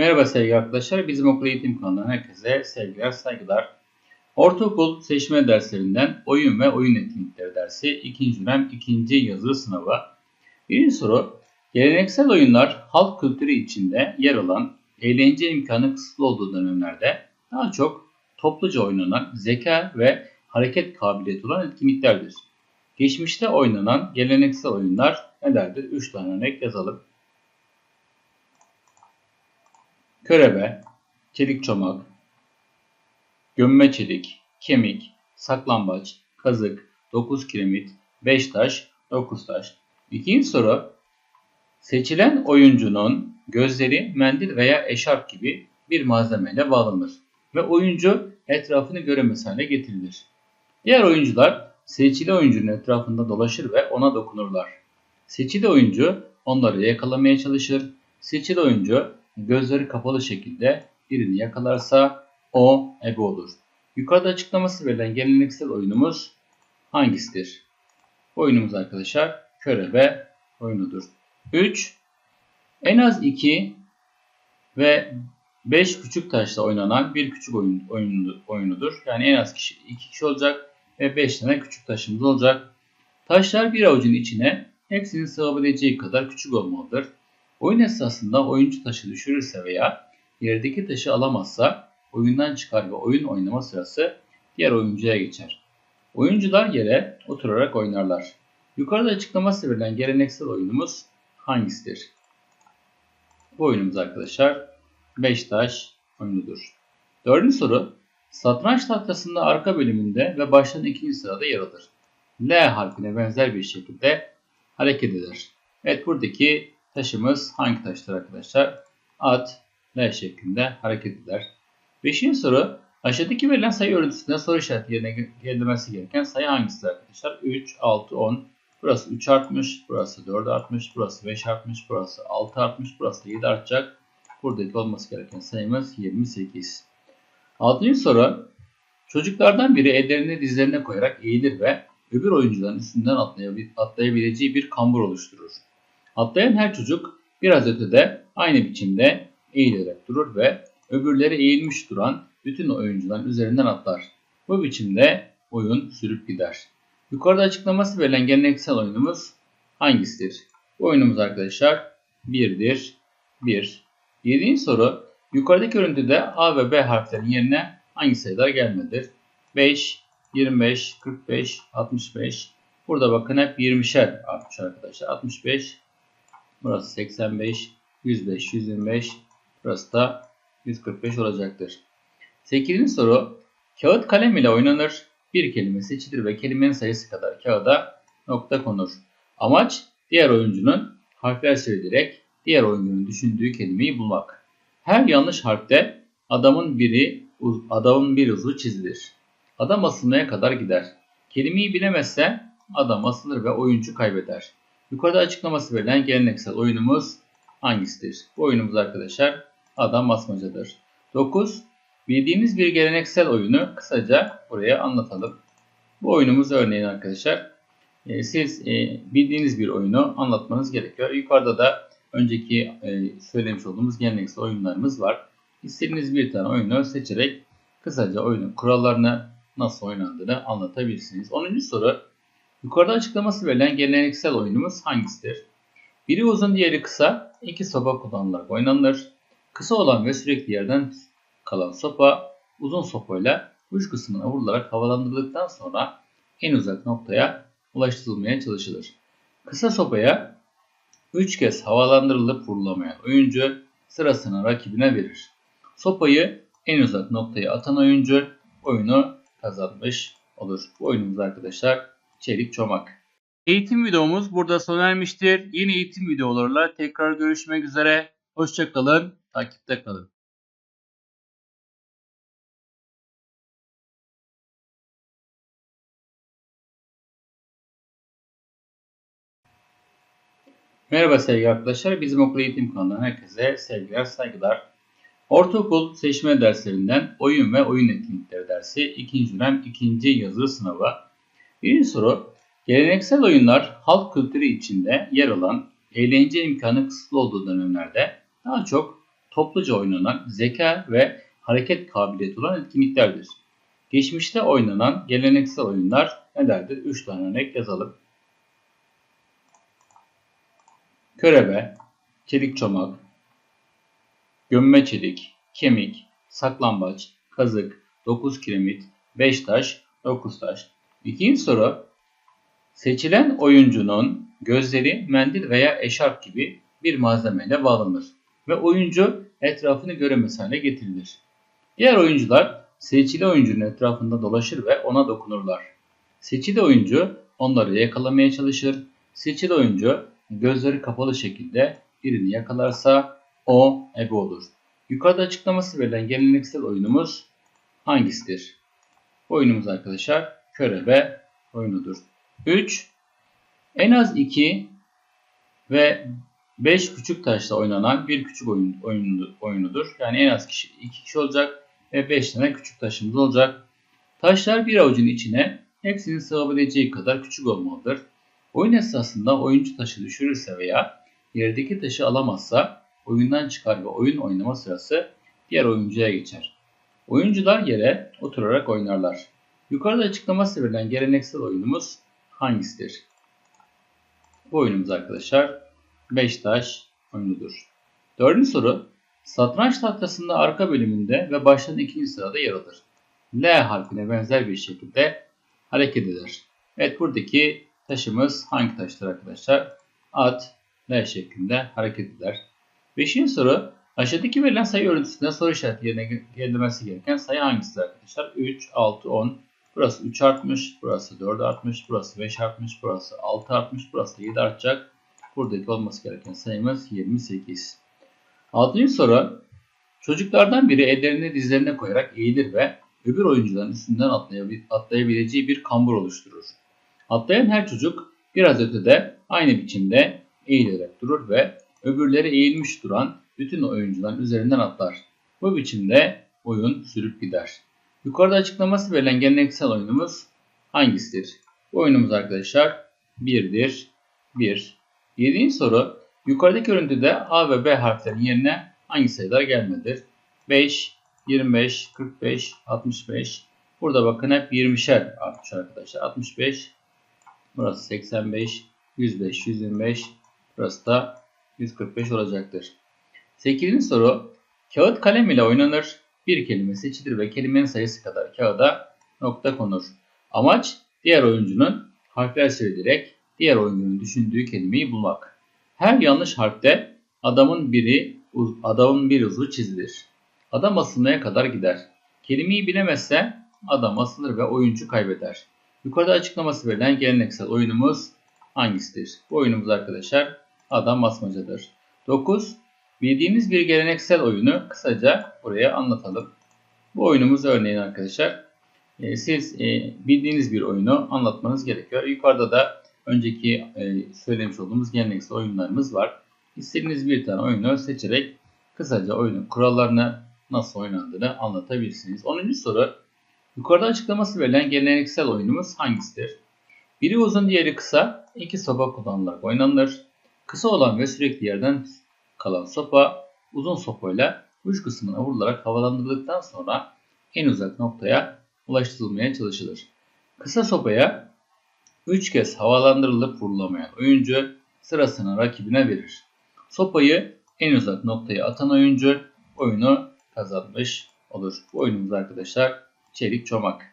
Merhaba sevgili arkadaşlar. Bizim okul eğitim kanalından herkese sevgiler, saygılar. Ortaokul seçme derslerinden oyun ve oyun etkinlikleri dersi 2. dönem 2. yazılı sınavı. Birinci soru. Geleneksel oyunlar halk kültürü içinde yer alan eğlence imkanı kısıtlı olduğu dönemlerde daha çok topluca oynanan zeka ve hareket kabiliyeti olan etkinliklerdir. Geçmişte oynanan geleneksel oyunlar nelerdir? 3 tane örnek yazalım. Körebe, çelik çomak, gömme çelik, kemik, saklambaç, kazık, 9 kiremit, 5 taş, 9 taş. İkinci soru. Seçilen oyuncunun gözleri mendil veya eşarp gibi bir malzemeyle bağlanır ve oyuncu etrafını göremez hale getirilir. Diğer oyuncular seçili oyuncunun etrafında dolaşır ve ona dokunurlar. Seçili oyuncu onları yakalamaya çalışır. Seçili oyuncu gözleri kapalı şekilde birini yakalarsa o ebe olur. Yukarıda açıklaması verilen geleneksel oyunumuz hangisidir? Oyunumuz arkadaşlar körebe oyunudur. 3. En az 2 ve 5 küçük taşla oynanan bir küçük oyun, oyunudur. Yani en az kişi 2 kişi olacak ve 5 tane küçük taşımız olacak. Taşlar bir avucun içine hepsinin sığabileceği kadar küçük olmalıdır. Oyun esnasında oyuncu taşı düşürürse veya yerdeki taşı alamazsa oyundan çıkar ve oyun oynama sırası diğer oyuncuya geçer. Oyuncular yere oturarak oynarlar. Yukarıda açıklaması verilen geleneksel oyunumuz hangisidir? Bu oyunumuz arkadaşlar 5 taş oyunudur. Dördüncü soru. Satranç tahtasında arka bölümünde ve baştan ikinci sırada yer alır. L harfine benzer bir şekilde hareket eder. Evet buradaki Taşımız hangi taştır arkadaşlar? At, L şeklinde hareket eder. Beşinci soru. Aşağıdaki verilen sayı örüntüsünde soru işareti yerine gelmesi gereken sayı hangisidir arkadaşlar? 3, 6, 10. Burası 3 artmış, burası 4 artmış, burası 5 artmış, burası 6 artmış, burası 7 artacak. Buradaki olması gereken sayımız 28. Altıncı soru. Çocuklardan biri ellerini dizlerine koyarak eğilir ve öbür oyuncuların üstünden atlayabileceği bir kambur oluşturur. Atlayan her çocuk biraz ötede aynı biçimde eğilerek durur ve öbürleri eğilmiş duran bütün oyuncuların üzerinden atlar. Bu biçimde oyun sürüp gider. Yukarıda açıklaması verilen geleneksel oyunumuz hangisidir? Bu oyunumuz arkadaşlar 1'dir. 1. 7. soru. Yukarıdaki görüntüde A ve B harflerinin yerine hangi sayılar gelmelidir? 5, 25, 45, 65. Burada bakın hep 20'şer artmış arkadaşlar. 65, Burası 85, 105, 125. Burası da 145 olacaktır. 8. soru. Kağıt kalem ile oynanır. Bir kelime seçilir ve kelimenin sayısı kadar kağıda nokta konur. Amaç diğer oyuncunun harfler söyleyerek diğer oyuncunun düşündüğü kelimeyi bulmak. Her yanlış harfte adamın biri adamın bir uzvu çizilir. Adam asılmaya kadar gider. Kelimeyi bilemezse adam asılır ve oyuncu kaybeder. Yukarıda açıklaması verilen geleneksel oyunumuz hangisidir? Bu oyunumuz arkadaşlar adam basmacadır. 9. Bildiğimiz bir geleneksel oyunu kısaca buraya anlatalım. Bu oyunumuz örneğin arkadaşlar e, siz e, bildiğiniz bir oyunu anlatmanız gerekiyor. Yukarıda da önceki e, söylemiş olduğumuz geleneksel oyunlarımız var. İstediğiniz bir tane oyunu seçerek kısaca oyunun kurallarını nasıl oynandığını anlatabilirsiniz. 10. soru Yukarıda açıklaması verilen geleneksel oyunumuz hangisidir? Biri uzun diğeri kısa, iki sopa kullanılarak oynanır. Kısa olan ve sürekli yerden kalan sopa uzun sopayla uç kısmına vurularak havalandırıldıktan sonra en uzak noktaya ulaştırılmaya çalışılır. Kısa sopaya 3 kez havalandırılıp vurulamayan oyuncu sırasını rakibine verir. Sopayı en uzak noktaya atan oyuncu oyunu kazanmış olur. Bu oyunumuz arkadaşlar çelik çomak. Eğitim videomuz burada sona ermiştir. Yeni eğitim videolarıyla tekrar görüşmek üzere. Hoşçakalın, takipte kalın. Merhaba sevgili arkadaşlar. Bizim okul eğitim kanalından herkese sevgiler, saygılar. Ortaokul seçme derslerinden oyun ve oyun etkinlikleri dersi 2. dönem 2. yazılı sınavı Birinci soru. Geleneksel oyunlar halk kültürü içinde yer alan eğlence imkanı kısıtlı olduğu dönemlerde daha çok topluca oynanan zeka ve hareket kabiliyeti olan etkinliklerdir. Geçmişte oynanan geleneksel oyunlar nelerdir? 3 tane örnek yazalım. Körebe, çelik çomak, gömme çelik, kemik, saklambaç, kazık, 9 kiremit, 5 taş, 9 taş. İkinci soru. Seçilen oyuncunun gözleri mendil veya eşarp gibi bir malzemeyle bağlanır ve oyuncu etrafını göremez hale getirilir. Diğer oyuncular seçili oyuncunun etrafında dolaşır ve ona dokunurlar. Seçili oyuncu onları yakalamaya çalışır. Seçili oyuncu gözleri kapalı şekilde birini yakalarsa o ebe olur. Yukarıda açıklaması verilen geleneksel oyunumuz hangisidir? Oyunumuz arkadaşlar körebe oyunudur. 3. En az 2 ve 5 küçük taşla oynanan bir küçük oyun, oyunu, oyunudur. Yani en az kişi 2 kişi olacak ve 5 tane küçük taşımız olacak. Taşlar bir avucun içine hepsinin sığabileceği kadar küçük olmalıdır. Oyun esnasında oyuncu taşı düşürürse veya yerdeki taşı alamazsa oyundan çıkar ve oyun oynama sırası diğer oyuncuya geçer. Oyuncular yere oturarak oynarlar. Yukarıda açıklaması verilen geleneksel oyunumuz hangisidir? Bu oyunumuz arkadaşlar 5 taş oyunudur. Dördüncü soru. Satranç tahtasında arka bölümünde ve baştan ikinci sırada yer alır. L harfine benzer bir şekilde hareket eder. Evet buradaki taşımız hangi taştır arkadaşlar? At L şeklinde hareket eder. Beşinci soru. Aşağıdaki verilen sayı örüntüsünde soru işareti yerine gelmesi gereken sayı hangisidir arkadaşlar? 3, 6, 10. Burası 3 artmış, burası 4 artmış, burası 5 artmış, burası 6 artmış, burası 7 artacak. Buradaki olması gereken sayımız 28. Altıncı soru. Çocuklardan biri ellerini dizlerine koyarak eğilir ve öbür oyuncuların üstünden atlayabileceği bir kambur oluşturur. Atlayan her çocuk biraz ötede aynı biçimde eğilerek durur ve öbürleri eğilmiş duran bütün oyuncuların üzerinden atlar. Bu biçimde oyun sürüp gider. Yukarıda açıklaması verilen geleneksel oyunumuz hangisidir? Oyunumuz arkadaşlar 1'dir. 1. 7. soru. Yukarıdaki görüntüde A ve B harflerinin yerine hangi sayılar gelmelidir? 5, 25, 45, 65. Burada bakın hep 20'şer artmış arkadaşlar. 65, burası 85, 105, 125, burası da 145 olacaktır. 8. soru. Kağıt kalem ile oynanır. Bir kelime seçilir ve kelimenin sayısı kadar kağıda nokta konur. Amaç diğer oyuncunun harfler söyleyerek diğer oyuncunun düşündüğü kelimeyi bulmak. Her yanlış harfte adamın biri adamın bir uzvu çizilir. Adam asılmaya kadar gider. Kelimeyi bilemezse adam asılır ve oyuncu kaybeder. Yukarıda açıklaması verilen geleneksel oyunumuz hangisidir? Bu oyunumuz arkadaşlar adam asmacadır. 9. Bildiğimiz bir geleneksel oyunu kısaca buraya anlatalım. Bu oyunumuz örneğin arkadaşlar e, siz e, bildiğiniz bir oyunu anlatmanız gerekiyor. Yukarıda da önceki e, söylemiş olduğumuz geleneksel oyunlarımız var. İstediğiniz bir tane oyunu seçerek kısaca oyunun kurallarını nasıl oynandığını anlatabilirsiniz. 10. soru. Yukarıda açıklaması verilen geleneksel oyunumuz hangisidir? Biri uzun diğeri kısa. iki sopa kullanılarak oynanır. Kısa olan ve sürekli yerden kalan sopa uzun sopayla uç kısmına vurularak havalandırıldıktan sonra en uzak noktaya ulaştırılmaya çalışılır. Kısa sopaya 3 kez havalandırılıp vurulamayan oyuncu sırasını rakibine verir. Sopayı en uzak noktaya atan oyuncu oyunu kazanmış olur. Bu oyunumuz arkadaşlar çelik çomak.